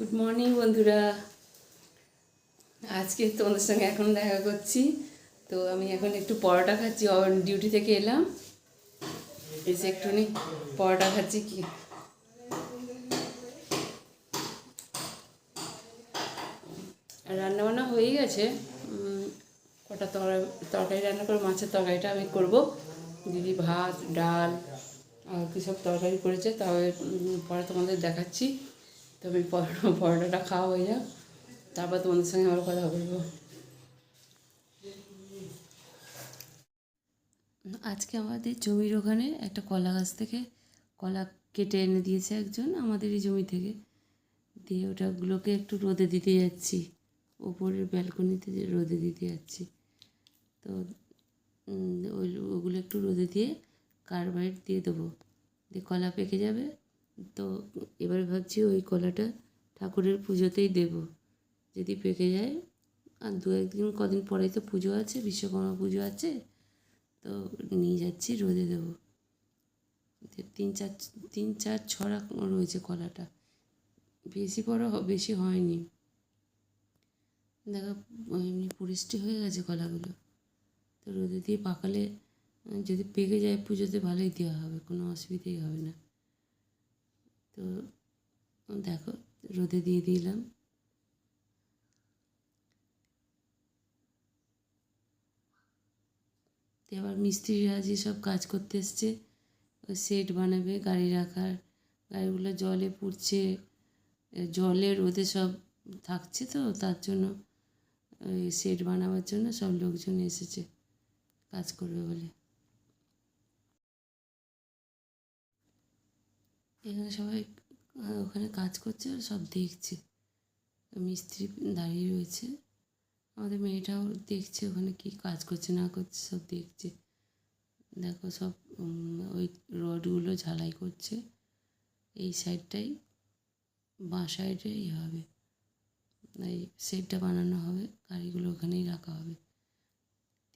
Good morning বন্ধুরা। আজকে তোমাদের সঙ্গে এখন দেখা করছি। তো আমি এখন একটু পরোটা খাচ্ছি। ডিউটি থেকে এলাম। এসে একটুখানি পরোটা খাচ্ছি কি? রান্নাবান্না হয়ে গেছে। কটা তরকারি তরকারি রান্না করে মাছের তরকারিটা আমি করব। দিদি ভাত, ডাল, আর কী সব তরকারি করেছে। তবে পরে তোমাদের দেখাচ্ছি। পরোটা পরোটাটা খাওয়া হয়ে যাক তারপর তোমাদের সঙ্গে আবার কথা বলব। আজকে আমাদের জমির ওখানে একটা কলা গাছ থেকে কলা কেটে এনে দিয়েছে একজন আমাদের এই জমি থেকে। দিয়ে ওটাগুলোকে একটু রোদে দিতে যাচ্ছি। ওপরের ব্যালকনিতে রোদে দিতে যাচ্ছি। তো ওই, ওগুলো একটু রোদে দিয়ে কার্বাইড দিয়ে দেবো। দিয়ে কলা পেকে যাবে। তো এবার ভাবছি ওই কলাটা ঠাকুরের পুজোতেই দেব। যদি পেকে যায়, আর দু একদিন, কদিন পরেই তো পুজো আছে, বিশ্বকর্মা পুজো আছে, তো নিয়ে যাচ্ছি, রোদে দেবো। তিন চার তিন চার ছড়া রয়েছে কলাটা। বেশি বড় বেশি হয়নি। দেখো, এমনি পুরিষ্টি হয়ে গেছে কলাগুলো। তো রোদে দিয়ে পাকালে, যদি পেকে যায় পুজোতে, ভালোই দেওয়া হবে, কোনো অসুবিধাই হবে না। তো দেখো, রোদে দিয়ে দিলাম। এবার মিস্ত্রিরা যেসব কাজ করতে এসছে সেট বানাবে, গাড়ি রাখার। গাড়িগুলো জলে পুড়ছে জলে রোদে সব থাকছে তো, তার জন্য সেট বানাবার জন্য সব লোকজন এসেছে কাজ করবে বলে। এখানে সবাই ওখানে কাজ করছে আর সব দেখছে। মিস্ত্রি দাঁড়িয়ে রয়েছে। আমাদের মেয়েটাও দেখছে ওখানে কি কাজ করছে, না করছে, সব দেখছে। দেখো সব ওই রডগুলো ঝালাই করছে। এই সাইডটাই, বাঁ সাইডেই হবে। এই সেটটা বানানো হবে, গাড়িগুলো ওখানেই রাখা হবে।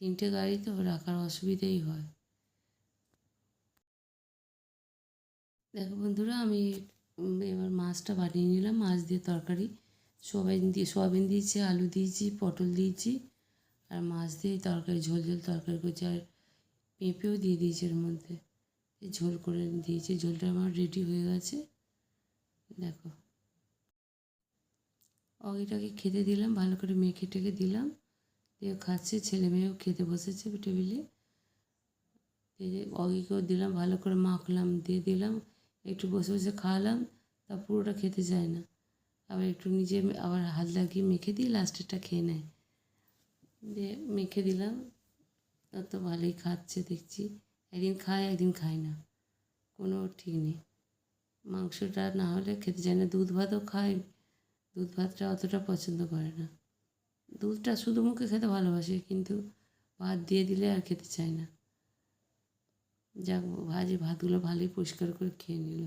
তিনটে গাড়ি তো রাখার অসুবিধেই হয়। দেখো বন্ধুরা, আমি এবার মাছটা বানিয়ে নিলাম। মাছ দিয়ে তরকারি। সোয়াবিন দিয়ে, সোয়াবিন দিয়েছি, আলু দিয়েছি, পটল দিয়েছি, আর মাছ দিয়ে তরকারি, ঝোল ঝোল তরকারি করছি। আর পেঁপেও দিয়ে দিয়েছি এর মধ্যে। ঝোল করে দিয়েছি। ঝোলটা আমার রেডি হয়ে গেছে। দেখো। অগিটাকে খেতে দিলাম, ভালো করে মেখে টেখে দিলাম। দিয়ে খাচ্ছে, ছেলে মেয়েও খেতে বসেছে টেবিলে। এই যে অগিকেও দিলাম, ভালো করে মাখলাম, দিয়ে দিলাম। একটু বসে বসে খাওয়ালাম, তা পুরোটা খেতে চায় না। আবার একটু নিজে আবার হাত লাগিয়ে মেখে দিই লাস্টেরটা খেয়ে নেয়। দিয়ে মেখে দিলাম, তা তো ভালোই খাচ্ছে দেখছি। একদিন খায় একদিন খায় না, কোনো ঠিক নেই। মাংসটা না হলে খেতে চায় না, দুধ ভাতও খায়, দুধ ভাতটা অতটা পছন্দ করে না। দুধটা শুধু মুখে খেতে ভালোবাসে, কিন্তু ভাত দিয়ে দিলে আর খেতে চায় না। যাক, ভাজি ভাতগুলো ভালোই পরিষ্কার করে খেয়ে নিল।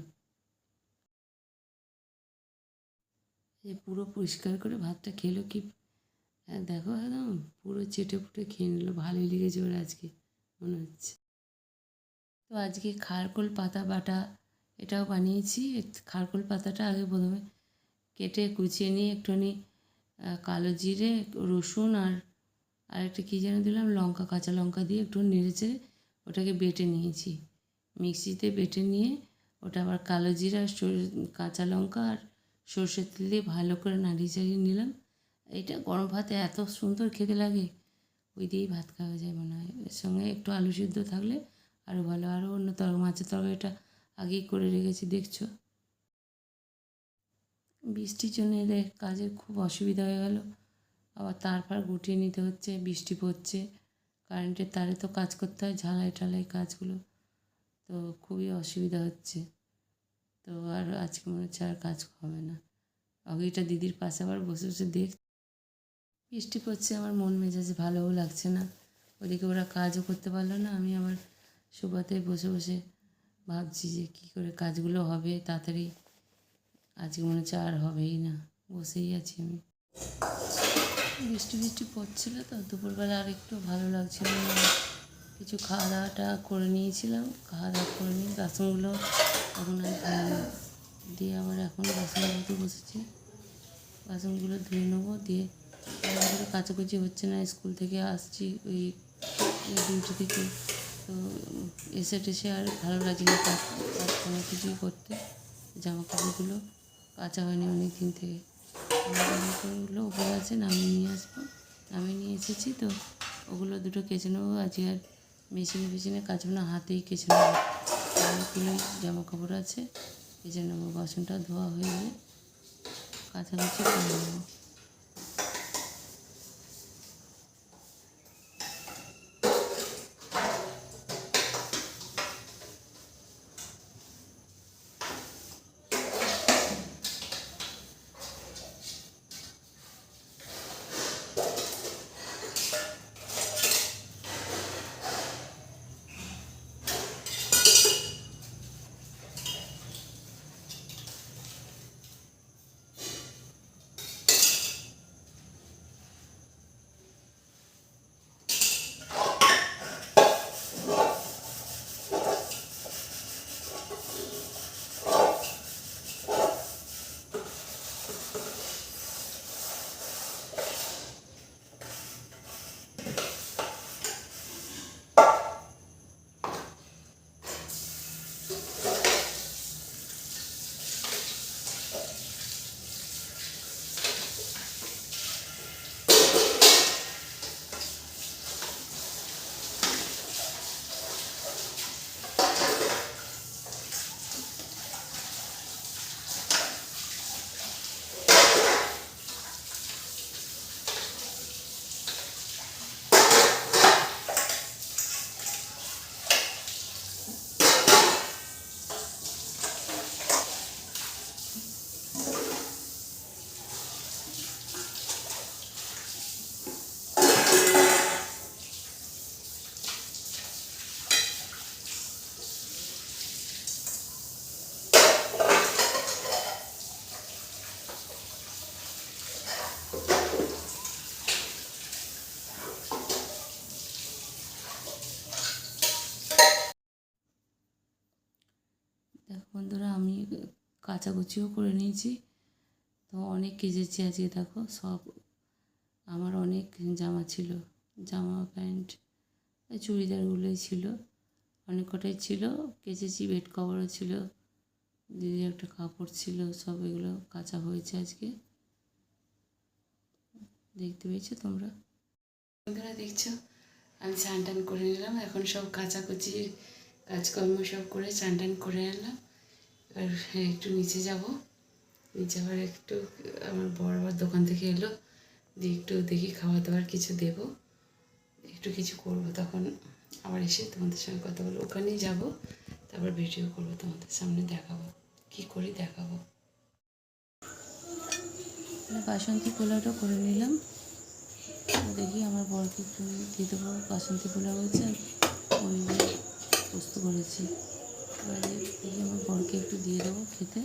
এই পুরো পরিষ্কার করে ভাতটা খেলো কি? দেখো একদম পুরো চেটে পুটে খেয়ে নিল, ভালোই লেগেছে ওর আজকে, মনে হচ্ছে। তো আজকে খারকোল পাতা বাটা এটাও বানিয়েছি খারকোল পাতাটা আগে প্রথমে কেটে কুচিয়ে নিয়ে একটুখানি কালো জিরে, রসুন আর আর একটা কী যেন দিলাম, লঙ্কা, কাঁচা লঙ্কা দিয়ে একটু নেড়েচেড়ে ওটাকে বেটে নিয়েছি। মিক্সিতে বেটে নিয়ে ওটা আবার কালো জিরা কাঁচা লঙ্কা আর সর্ষের তেল দিয়ে ভালো করে নাড়িয়ে চাড়িয়ে নিলাম। এটা গরম ভাতে এত সুন্দর খেতে লাগে, ওই দিয়েই ভাত খাওয়া যায় মনে হয়। এর সঙ্গে একটু আলু সিদ্ধ থাকলে আরও ভালো। আরও অন্য তর, মাছের তরকারিটা আগেই করে রেখেছি, দেখছ? বৃষ্টির জন্য এদের কাজের খুব অসুবিধা হয়ে গেল। আবার তারপর গুটিয়ে নিতে হচ্ছে, বৃষ্টি পড়ছে। কারেন্টের তারে তো কাজ করতে হয়, ঝালাই টালাই কাজগুলো। তো খুবই অসুবিধা হচ্ছে। তো আর আজকে মনে হচ্ছে আর কাজ হবে না। আগেটা দিদির পাশে আবার বসে বসে দেখ বৃষ্টি পড়ছে, আমার মন মেজাজে ভালোও লাগছে না। ওদিকে ওরা কাজও করতে পারল না। আমি আবার সুবাতে বসে বসে ভাবছি যে কী করে কাজগুলো হবে, তাড়াতাড়ি। আজকে মনে হচ্ছে আর হবেই না। বসেই আছি আমি। বৃষ্টি বৃষ্টি পড়ছিল তো দুপুরবেলা আর একটু ভালো লাগছিল কিছু খাওয়া দাওয়াটা করে নিয়েছিলাম। খাওয়া দাওয়া করে নিয়ে বাসনগুলো এখন আর। দিয়ে আবার এখন বাসন বসেছি। বাসনগুলো ধুয়ে নেব। দিয়ে আমাদের কাচাকুচি হচ্ছে না, স্কুল থেকে আসছি ওই ডিউটি থেকে। তো এসে টেসে আর ভালো লাগছে না কোনো কিছুই করতে। জামা কাপড়গুলো কাচা হয়নি অনেক দিন থেকে। কাপড়গুলো উপরে আছে, নামিয়ে নিয়ে আসব। নামিয়ে নিয়ে এসেছি তো, ওগুলো দুটো কেচে নেব। আজকে আর মেশিনে ফেশিনে কাচবো না, হাতেই কেচে নেব। অনেকগুলো জামা কাপড় আছে, কেচে নেব। বাসনটা ধোয়া হয়ে গেলে কাছাকাছি করে নেব। কাচাকুচিও করে নিয়েছি। তো অনেক কেচেছি আজকে, দেখো, সব আমার অনেক জামা ছিল, জামা, প্যান্ট, চুড়িদারগুলোই ছিল, অনেক কটাই ছিল, কেচেছি, বেড কভারও ছিল, দিদির একটা কাপড় ছিল, সব এগুলো কাচা হয়েছে আজকে। দেখতে পেয়েছ তোমরা? দেখছ? আমি স্নান টান করে নিলাম, এখন সব কাচাকুচি কাজকর্ম সব করে স্নান টান করে আনলাম। এবার একটু নিচে যাব। নিচে আবার একটু, আমার বড় আবার দোকান থেকে এলো। দিয়ে একটু দেখি খাওয়া দাওয়ার কিছু দেবো। একটু কিছু করব। তখন আবার এসে তোমাদের সঙ্গে কথা বলব। ওখানেই যাব। তারপর ভিডিও করব তোমাদের সামনে দেখাবো। কি করি দেখাবো। বাসন্তী পোলাওটা করে নিলাম। দেখি আমার বরকে একটু দিয়ে দেবো বাসন্তী পোলাও হয়েছে ওই পোস্ত করেছি। এবারে দেখি আমার বরকে একটু দিয়ে দেবো খেতে।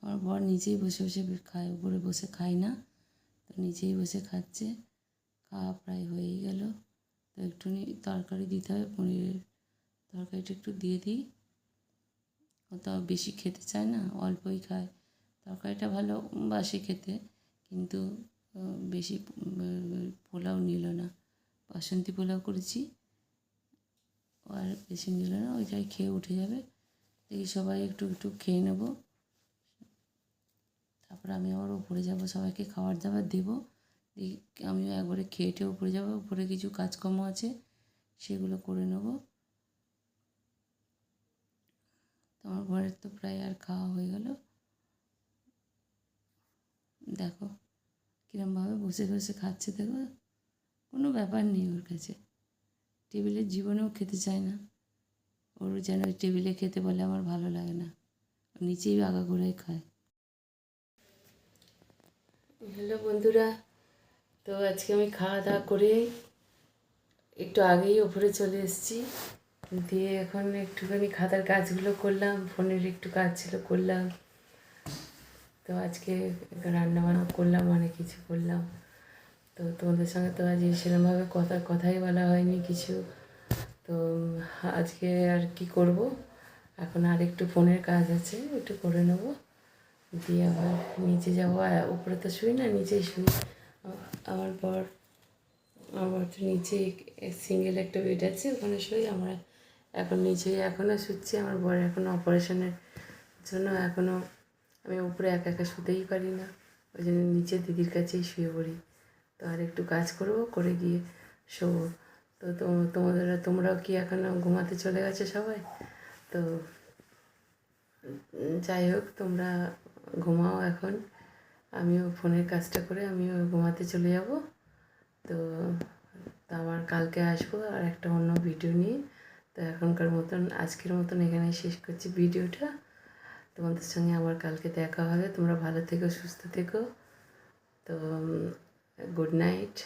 আমার বর নিচেই বসে বসে খায়, উপরে বসে খায় না, তো নিচেই বসে খাচ্ছে। খাওয়া প্রায় হয়েই গেল। তো একটুখানি তরকারি দিতে হবে, পনিরের তরকারিটা একটু দিয়ে দিই। ও তো বেশি খেতে চায় না, অল্পই খায়। তরকারিটা ভালো বাসি খেতে, কিন্তু বেশি পোলাও নিল না। বাসন্তী পোলাও করেছি। আর বেশি নিল না ওইটাই খেয়ে উঠে যাবে। দেখি সবাই একটু একটু খেয়ে নেব। তারপর আমি আবার উপরে যাব, সবাইকে খাবার দাবার দেবো। আমিও একবারে খেয়ে টেয়ে উপরে যাব। উপরে কিছু কাজকর্ম আছে, সেগুলো করে নেব। আমার ঘরের তো প্রায় আর খাওয়া হয়ে গেল। দেখো, কীরমভাবে বসে বসে খাচ্ছে দেখো। কোনো ব্যাপার নেই ওর কাছে। টেবিলের জীবনেও খেতে চায় না। ওর যেন টেবিলে খেতে বলে আমার ভালো লাগে না। নিচেই আগা করে খায়। হ্যালো বন্ধুরা, তো আজকে আমি খাওয়া দাওয়া করে একটু আগেই ওপরে চলে এসেছি। দিয়ে এখন একটুখানি খাতার কাজগুলো করলাম, ফোনের একটু কাজ ছিল করলাম। তো আজকে রান্না বান্না করলাম, অনেক কিছু করলাম। তো তোমাদের সঙ্গে তো আজ সেরকমভাবে কথা, কথাই বলা হয়নি কিছু। তো আজকে আর কি করব? এখন আর একটু ফোনের কাজ আছে, একটু করে নেব। দিয়ে আবার নিচে যাব। উপরে তো শুই না, নিচেই শুই। আমার পর আমার তো নিচে সিঙ্গেল একটা বেড আছে, ওখানে শুই। আমরা এখন নিচে এখনও শুচ্ছি। আমার বর এখনও অপারেশনের জন্য এখনও আমি উপরে একা একা শুতেই পারি না। ওই জন্য নিচে দিদির কাছেই শুয়ে পড়ি। তো আর একটু কাজ করব, করে গিয়ে শোবো। তো তোমাদের তোমরাও কি এখনও ঘুমাতে চলে গেছো সবাই? তো যাই হোক, তোমরা ঘুমাও এখন। আমিও ফোনের কাজটা করে আমিও ঘুমাতে চলে যাব। তো আবার কালকে আসব আর একটা অন্য ভিডিও নিয়ে। তো এখনকার মতন, আজকের মতন এখানে শেষ করছি ভিডিওটা। তোমাদের সঙ্গে আবার কালকে দেখা হবে। তোমরা ভালো থেকো, সুস্থ থেকো। তো গুড নাইট